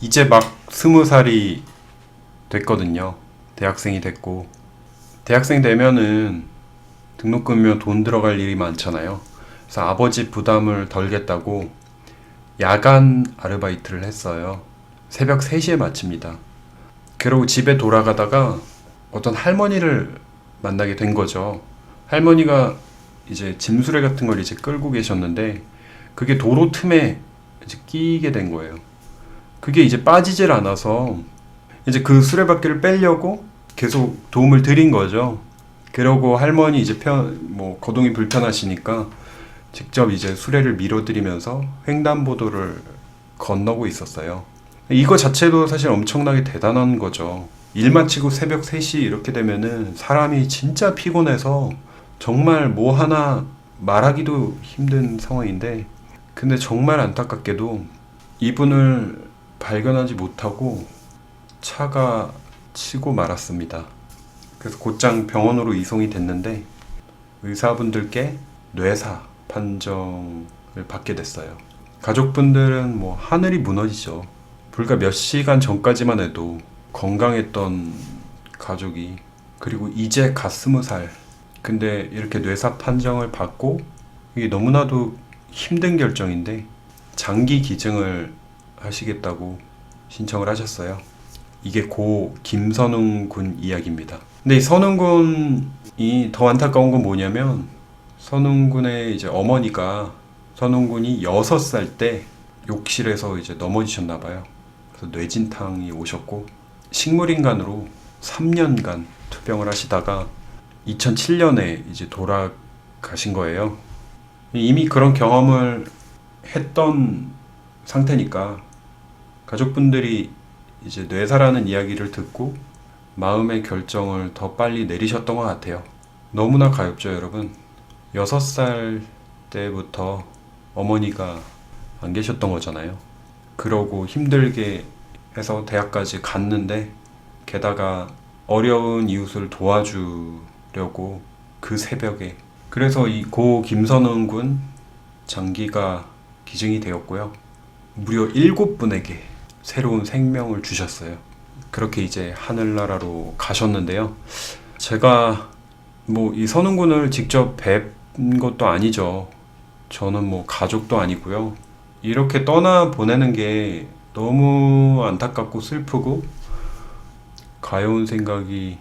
이제 막 스무 살이 됐거든요. 대학생이 됐고 대학생 되면은 등록금이면 돈 들어갈 일이 많잖아요. 그래서 아버지 부담을 덜겠다고 야간 아르바이트를 했어요. 새벽 3시에 마칩니다. 그러고 집에 돌아가다가 어떤 할머니를 만나게 된 거죠. 할머니가 이제 짐수레 같은 걸 이제 끌고 계셨는데 그게 도로 틈에 이제 끼게 된 거예요. 그게 이제 빠지질 않아서 이제 그 수레바퀴를 빼려고 계속 도움을 드린 거죠. 그러고 할머니 이제 편, 뭐 거동이 불편하시니까 직접 이제 수레를 밀어드리면서 횡단보도를 건너고 있었어요. 이거 자체도 사실 엄청나게 대단한 거죠. 일 마치고 새벽 3시 이렇게 되면은 사람이 진짜 피곤해서 정말 뭐 하나 말하기도 힘든 상황인데 근데 정말 안타깝게도 이분을 발견하지 못하고 차가 치고 말았습니다. 그래서 곧장 병원으로 이송이 됐는데 의사분들께 뇌사 판정을 받게 됐어요. 가족분들은 뭐 하늘이 무너지죠. 불과 몇 시간 전까지만 해도 건강했던 가족이 그리고 이제 갓 스무 살 근데 이렇게 뇌사 판정을 받고 이게 너무나도 힘든 결정인데 장기 기증을 하시겠다고 신청을 하셨어요. 이게 고 김선웅 군 이야기입니다. 근데 이 선웅 군이 더 안타까운 건 뭐냐면 선웅 군의 이제 어머니가 선웅 군이 6살 때 욕실에서 이제 넘어지셨나 봐요. 그래서 뇌진탕이 오셨고 식물인간으로 3년간 투병을 하시다가 2007년에 이제 돌아가신 거예요. 이미 그런 경험을 했던 상태니까 가족분들이 이제 뇌사라는 이야기를 듣고 마음의 결정을 더 빨리 내리셨던 것 같아요. 너무나 가엽죠, 여러분. 6살 때부터 어머니가 안 계셨던 거잖아요. 그러고 힘들게 해서 대학까지 갔는데 게다가 어려운 이웃을 도와주려고 그 새벽에 그래서 이 고 김선웅 군 장기가 기증이 되었고요. 무려 일곱 분에게 새로운 생명을 주셨어요. 그렇게 이제 하늘나라로 가셨는데요. 제가 뭐 이 선웅 군을 직접 뵌 것도 아니죠. 저는 뭐 가족도 아니고요. 이렇게 떠나 보내는 게 너무 안타깝고 슬프고 가여운 생각이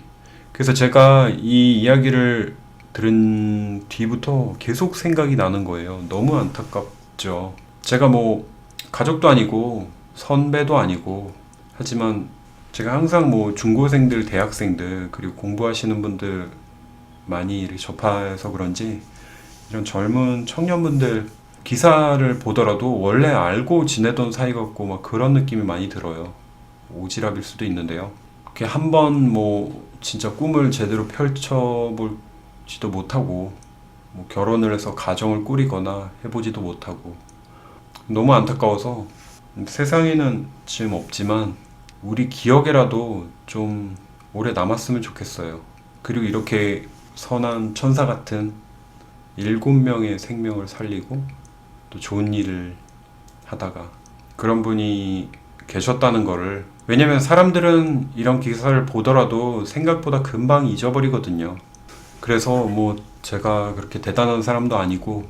그래서 제가 이 이야기를 들은 뒤부터 계속 생각이 나는 거예요. 너무 안타깝죠. 제가 뭐 가족도 아니고 선배도 아니고 하지만 제가 항상 뭐 중고생들, 대학생들 그리고 공부하시는 분들 많이 접해서 그런지 이런 젊은 청년분들 기사를 보더라도 원래 알고 지내던 사이 같고 막 그런 느낌이 많이 들어요. 오지랖일 수도 있는데요. 그렇게 한번 뭐 진짜 꿈을 제대로 펼쳐볼지도 못하고 뭐 결혼을 해서 가정을 꾸리거나 해보지도 못하고 너무 안타까워서 세상에는 지금 없지만 우리 기억에라도 좀 오래 남았으면 좋겠어요. 그리고 이렇게 선한 천사 같은 일곱 명의 생명을 살리고 또 좋은 일을 하다가 그런 분이 계셨다는 거를 왜냐면 사람들은 이런 기사를 보더라도 생각보다 금방 잊어버리거든요. 그래서 뭐 제가 그렇게 대단한 사람도 아니고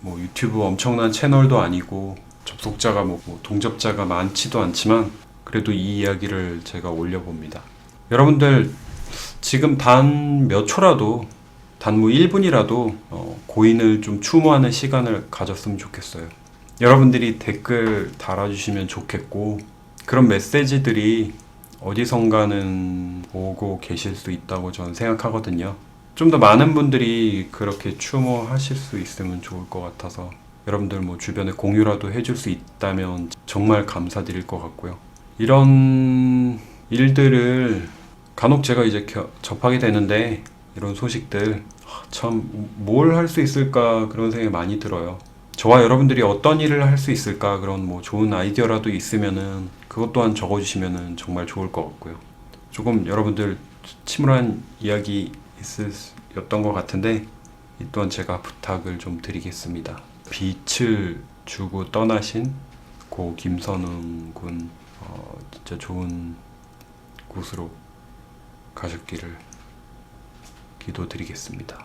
뭐 유튜브 엄청난 채널도 아니고 접속자가 뭐, 뭐 동접자가 많지도 않지만 그래도 이 이야기를 제가 올려봅니다. 여러분들 지금 단 몇 초라도 단뭐 1분이라도 어, 고인을 좀 추모하는 시간을 가졌으면 좋겠어요. 여러분들이 댓글 달아주시면 좋겠고 그런 메시지들이 어디선가는 오고 계실 수 있다고 저는 생각하거든요. 좀 더 많은 분들이 그렇게 추모하실 수 있으면 좋을 것 같아서 여러분들 뭐 주변에 공유라도 해줄 수 있다면 정말 감사드릴 것 같고요. 이런 일들을 간혹 제가 이제 겨- 접하게 되는데 이런 소식들 참 뭘 할 수 있을까 그런 생각이 많이 들어요. 저와 여러분들이 어떤 일을 할 수 있을까 그런 뭐 좋은 아이디어라도 있으면은 그것 또한 적어주시면은 정말 좋을 것 같고요. 조금 여러분들 침울한 이야기 있으셨던 것 같은데 이 또한 제가 부탁을 좀 드리겠습니다. 빛을 주고 떠나신 고 김선웅 군 어, 진짜 좋은 곳으로 가셨기를 기도드리겠습니다.